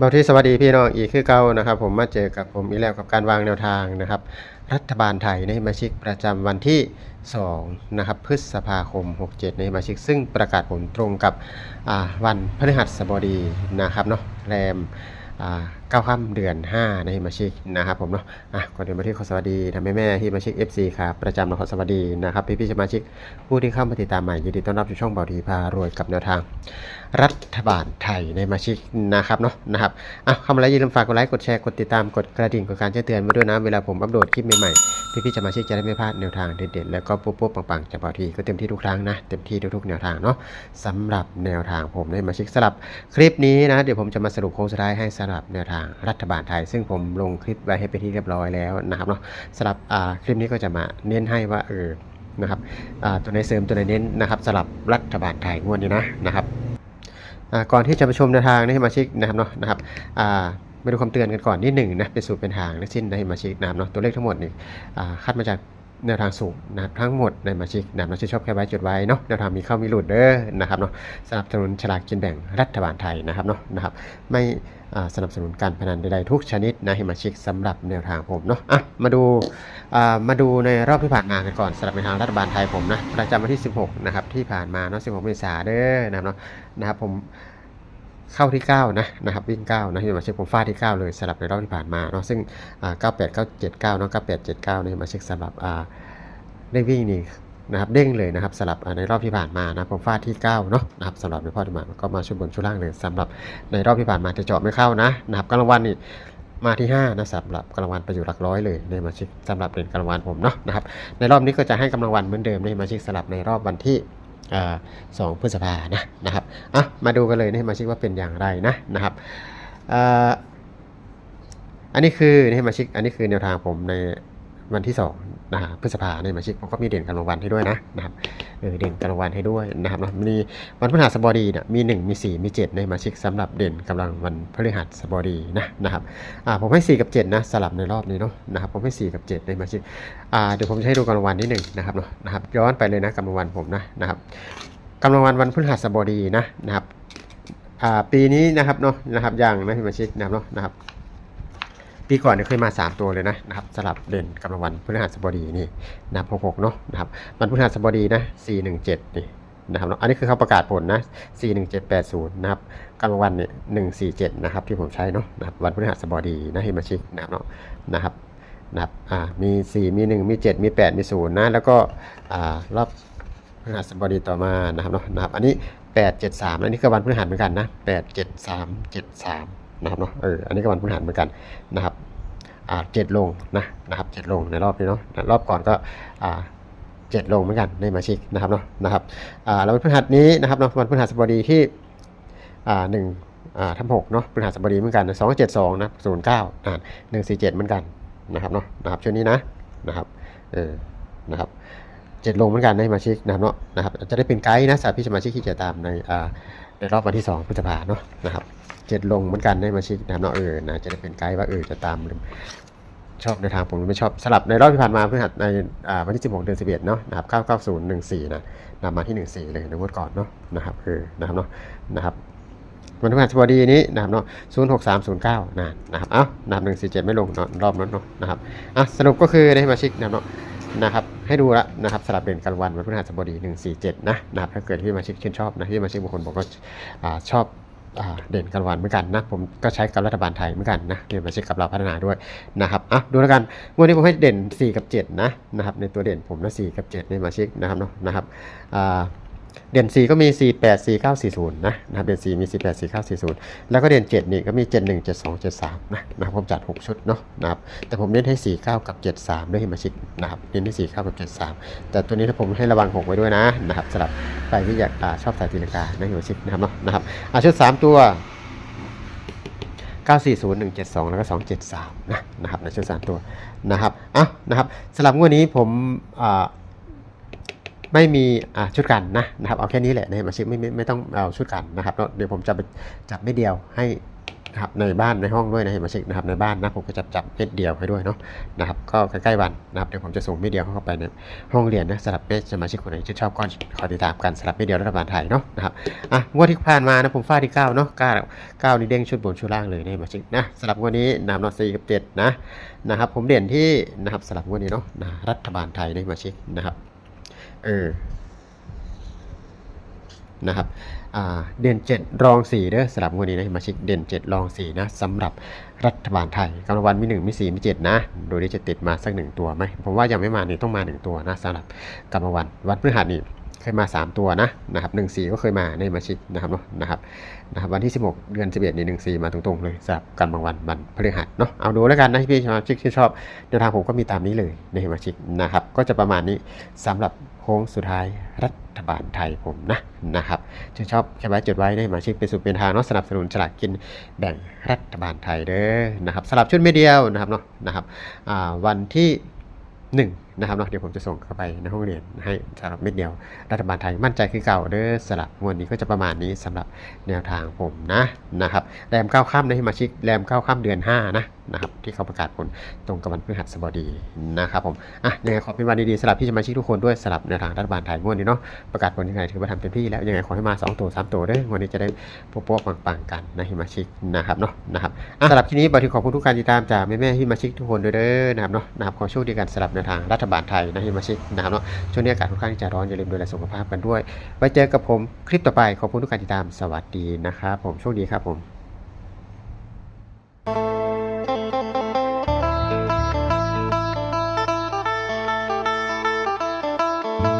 บาที่สวัสดีพี่น้องอีกคือเก่านะครับ ผมมาเจอกับผมอีกแล้วกับการวางแนวทางนะครับ รัฐบาลไทยในมาชิกประจำวันที่2นะครับพฤษภาคม 67 ในมาชิก ซึ่งประกาศผลตรงกับวันพฤหัสบดีนะครับเนาะแรมอ่าเก้าค่ำเดือน 5 ในมาชิกนะครับผมเนาะอะก่อนอื่นมาที่ขอสวัสดีทำแม่แม่ที่มาชิก FC ครับประจำนะขอสวัสดีนะครับพี่พี่สมาชิกผู้ที่เข้ามาติดตามใหม่ยินดีต้อนรับสู่ช่องเบาดีพารวยกับแนวทาง รัฐบาลไทยในมาชิกนะครับเนาะนะครับอะเข้ามาแล้วอย่าลืมฝากกดไลค์กดแชร์กดติดตามกดกระดิ่งกดการแจ้งเตือนมาด้วยนะเวลาผมอัปโหลดคลิปใหม่ๆพี่ๆสมาชิกจะได้ไม่พลาดแนวทางเด็ดๆแล้วก็ปุ๊บๆปังๆจากเบาทีก็เต็มที่ทุกครั้งนะเต็มที่ทุกๆแนวทางเนาะสำหรับแนวทางผมในมาชิกสลับคลิปนี้นะเดี๋ยวผมจะมาสรุปโค้งสุดท้ายให้สำหรับแนวทางรัฐบาลไทย ซึ่งผมลงคลิปไว้ให้เป็นที่เรียบร้อยแล้วนะครับเนาะสำหรับคลิปนี้ก็จะมาเน้นให้ว่าเออนะครับตัวไหนเสริมตัวไหนเน้นนะครับสำหรับรัฐบาลไทยงวดนี้นะนะครับก่อนที่จะไปชมแนวทางในสมาชิกนะครับเนาะนะครับอ่ามาดูคำเตือนกันก่อนนิดหนึ่งนะเป็นสูตรเป็นทางทั้งสิ้นในสมาชิกนะครับเนาะตัวเลขทั้งหมดนี่อ่าคัดมาจาก แนวทางสูตรนะครับทั้งหมดในสมาชิกนะครับเราชอบแค่ไว้จดไว้เนาะแนวทางมีเข้ามีหลุดเด้อนะครับเนาะสนับสนุนฉลากกินแบ่งรัฐบาลไทยนะครับเนาะนะครับไม่สนับสนุนการพนันใดๆทุกชนิดนะสมาชิกสำหรับแนวทางผมเนาะอะมาดูมาดูในรอบที่ผ่านมากันก่อนสำหรับในวทางรัฐบาลไทยผมนะประจำวันที่ 16นะครับที่ผ่านมาเนาะ16 เมษายนเด้อนะครับเนาะนะครับผม เข้าที่ 9 นะนะครับวิ่ง 9 นะที่มาเช็คผมฟาดที่ 9 เลยสำหรับในรอบที่ผ่านมาเนาะซึ่งอ่า98 979เนาะ98 79นี่มาเช็คสำหรับอ่าได้วิ่งนี่นะครับเด้งเลยนะครับสำหรับในรอบที่ผ่านมานะผมฟาดที่9เนาะนะครับสำหรับในพ่อที่มาก็มาชุดบนชุดล่างเลยสำหรับในรอบที่ผ่านมาจะเจาะไม่เข้านะนะครับกำลังวันนี่มาที่5นะสำหรับกำลังวันไปอยู่หลักร้อยเลยในมาช็คสำหรับเด่นกำลังวันผมเนาะนะครับในรอบนี้ก็จะให้กำลังวันเหมือนเดิมในมาช็คสำหรับในรอบวันที่ สองพฤษภานะนะครับอะมาดูกันเลยนะมาชิกว่าเป็นอย่างไรนะนะครับอ,อันนี้คือนี่มาชิกอันนี้คือแนวทางผมใน วันที่สองนะฮะพฤษภาในมาชิกผมก็มีเด่นกำลังวันให้ด้วยนะนะครับเออเด่นกำลังวันให้ด้วยนะครับนะมีวันพฤหัสบดีเนี่ยมี 1 มี 4 มี 7 ในมาชิกสำหรับเด่นกำลังวันพฤหัสบดีนะนะครับอ่าผมให้ 4 กับ 7 นะสลับในรอบนี้เนาะนะครับผมให้ 4 กับ 7 ในมาชิกอ่าเดี๋ยวผมจะให้ดูกำลังวันนิดหนึ่งนะครับเนาะนะครับย้อนไปเลยนะกำลังวันผมนะนะครับกำลังวันวันพฤหัสบดีนะนะครับอ่าปีนี้นะครับเนาะนะครับอย่างนะพี่มาชิกนะครับเนาะนะครับ ปีก่อนเนี่ยเคยมา 3 ตัวเลยนะนะครับสลับเด่นกำลังวันพฤหัสบดีนี่นะครับหกเนาะนะครับวันพฤหัสบดีนะ417นี่นะครับเนาะอันนี้คือเขาประกาศผลนะ 41780 นะครับกำลังวันเนี่ย147 นะครับที่ผมใช้เนาะนะครับวันพฤหัสบดีนะพี่มาชิกนะครับเนาะนะครับนะครับอ่ามี 4 มี 1 มี 7 มี 8 มี 0 นะ แล้วก็อ่ารอบพฤหัสบดีต่อมานะครับเนาะนะครับอันนี้ 8 7 3 อันนี้ก็วันพฤหัสเหมือนกันนะ 8 7 3 7 3 นะครับเนาะเอออันนี้ก็วันพฤหัสเหมือนกันนะครับอ่า7ลงนะนะครับ7ลงในรอบนี้เนาะรอบก่อนก็อ่า7ลงเหมือนกันในมาชิกนะครับเนาะนะครับอ่าแล้ววันพฤหัสนี้นะครับเนาะวันพฤหัสบดีที่อ่า1อ่าทับ6เนาะพฤหัสบดีเหมือนกัน2 7 2นะ09อ่า147เจ็ดเหมือนกันนะครับเนาะนะครับช่วงนี้นะนะครับเออนะครับเจ็ดลงเหมือนกันในมาชิกนะครับเนาะนะครับจะได้เป็นไกด์นะสำหรับพี่สมาชิกที่จะตามในอ่าในรอบวันที่2พฤษภาเนาะนะครับเจ็ดลงเหมือนกันในสมาชิกนะครับเนาะเออนะจะได้เป็นไกด์ว่าเออจะตามหรือชอบในทางผมหรือไม่ชอบสลับในรอบที่ผ่านมาพฤหัสในวันที่ 16 เดือน 11 เนาะนะครับ 99014 นะนำมาที่ 14 เลยในงวดก่อนเนาะนะครับเออนะครับเนาะนะครับวันพฤหัสบดีนี้นะครับเนาะ06309นะนะครับเอ้านะครับ147 ไม่ลงเนาะรอบนั้นเนาะนะครับอะสรุปก็คือในสมาชิกนะครับเนาะ นะครับให้ดูละนะครับสลับเด่นกันวันวันพฤหัสบดี 147 นะนะครับถ้าเกิดที่มาชิกชื่นชอบนะที่มาชิกบางคนบอกว่าชอบเด่นกันวันเหมือนกันนะผมก็ใช้กับรัฐบาลไทยเหมือนกันนะเด่นมาชิกกับเราพัฒนาด้วยนะครับอะดูแล้วกันวันนี้ผมให้เด่น 4 กับ 7 นะนะครับในตัวเด่นผมนะ4กับ 7 ในมาชิกนะครับเนาะนะครับอ่า เด่น4 ก็มี 4 8 4 9 4 0 นะนะครับเด่น4 มี 4 8 4 9 4 0 แล้วก็เด่น7นี่ก็มี 7 1 7 2 7 3 นะนะครับผมจัด 6 ชุดเนาะนะครับแต่ผมเน้นให้ 4 9 กับ 7 3 ด้วยให้มาชิกนะครับเน้นให้ 4 9 กับ 7 3 แต่ตัวนี้ถ้าผมให้ระวัง 6 ไว้ด้วยนะนะครับสำหรับใครที่อยากอาชอบสายตีลังกานะให้มาชิกนะครับเนาะนะครับอะชุด 3 ตัว940172 แล้วก็ 273 นะนะครับในชุด3ตัวนะครับอะนะครับสำหรับงวดนี้ผมอ่า ไม่มีอ่าชุดกันนะนะครับเอาแค่นี้แหละในมาชิกไม่ไม่ไม่ต้องเอาชุดกันนะครับเดี๋ยวผมจะไปจับไม่เดียวให้นะครับในบ้านในห้องด้วยนะสมาชิกนะครับในบ้านนะผมก็จะจับเม็ดเดียวให้ด้วยเนาะนะครับก็ใกล้ๆวันนะครับเดี๋ยวผมจะส่งเม็ดเดียวเข้าไปในห้องเรียนนะสำหรับเม็ดสมาชิกคนไหนที่ชอบก็ขอติดตามกันสำหรับเม็ดเดียวรัฐบาลไทยเนาะนะครับอะงวดที่ผ่านมานะผมฟาดที่เก้าเนาะเก้าเก้านี่เด้งชุดบนชุดล่างเลยนะสมาชิกนะสำหรับงวดนี้นำนอสี่กับเจ็ดนะนะครับผมเด่นที่นะครับสำหรับงวดนี้เนาะนะรัฐบาลไทยนะสมาชิกนะครับ เออนะครับอ่นเด่น 7 รอง 4 เด้อสำหรับงวดนี้นะมาชิกเด่น 7 รอง 4 นะสำหรับรัฐบาลไทยกำลังวันมี 1 มี 4 มี 7 นะ โดยที่จะติดมาสัก 1 ตัวไหมผมว่ายังไม่มานี่ต้องมา 1 ตัวนะสำหรับกำลังวันวันพฤหัสนี่ เคยมา 3 ตัวนะนะครับ1 4ก็เคยมาในมาชิกนะครับเนาะนะครับนะครับวันที่ 16 เดือน 11นี่1 4 มาตรงๆเลยสำหรับกำลังวันวันพฤหัสเนาะเอาดูแล้วกันนะพี่สมาชิกที่ชอบแนวทางผมก็มีตามนี้เลยในมาชิกนะครับก็จะประมาณนี้สำหรับโค้งสุดท้ายรัฐบาลไทยผมนะนะครับจะชอบแคปไว้จดไว้ได้มาชิกเป็นสุดเป็นทางเนาะสนับสนุนฉลากกินแบ่งรัฐบาลไทยเด้อนะครับสลับชุดไม่เดียวนะครับเนาะนะครับวันที่ห นะครับเนาะเดี๋ยวผมจะส่งเข้าไปในห้องเรียนให้สำหรับเม็ดเดียว รัฐบาลไทยมั่นใจคือเก่าเด้อสลับงวดนี้ก็จะประมาณนี้สำหรับแนวทางผมนะนะครับแรมเก้าค่ำนะที่มาชิกแรมเก้าค่ำเดือนห้านะนะครับที่เขาประกาศผลตรงกับวันพฤหัสบดีนะครับผมอะยังไงขอเป็นวันดีๆสำหรับพี่สมาชิกทุกคนด้วยสำหรับแนวทางรัฐบาลไทยงวดนี้เนาะประกาศผลยังไงถือว่าทำเต็มที่แล้วยังไงขอให้มา 2 ตัว 3 ตัวเด้อวันนี้จะได้โป๊ะๆปังๆกันนะฮิมาชิกนะครับเนาะนะครับอะสำหรับที่นี้บอที่ขอบคุณทุกการติดตามจากแม่ๆฮิมาชิกทุกคนด้วยเด้อนะครับเนาะนะครับขอโชคดีกันสำหรับในวทางรัฐบาลไทยนะฮิมาชิกนะครับเนาะช่วงนี้อากาศค่อนข้างจะร้อนอย่าลืมดูแลสุขภาพกันด้วย ไว้เจอกับผมคลิปต่อไปขอบคุณทุกการติดตามสวัสดีนะครับผมโชคดีครับผม